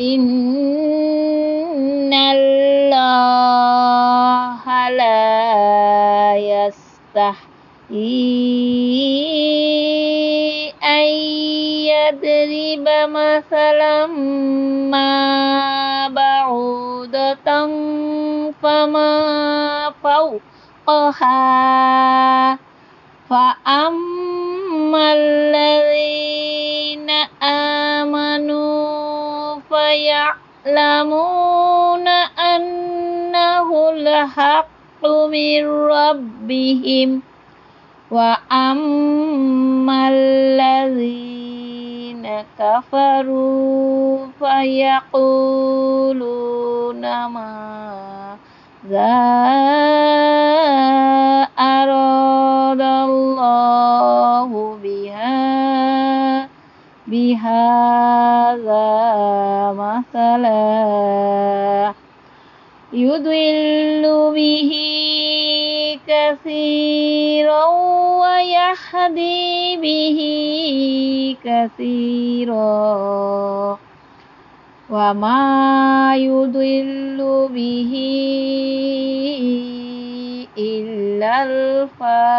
إن الله لا يستحيي أن يضرب مثلا ما بعوضة فما فوقها فأما الذين فيعلمون أنه الحق من ربهم. وأما الذين كفروا فيقولون ماذا بهذا مثلا يضل به كثيرا ويهدي به كثيرا. وما يضل به إلا الفاسقين.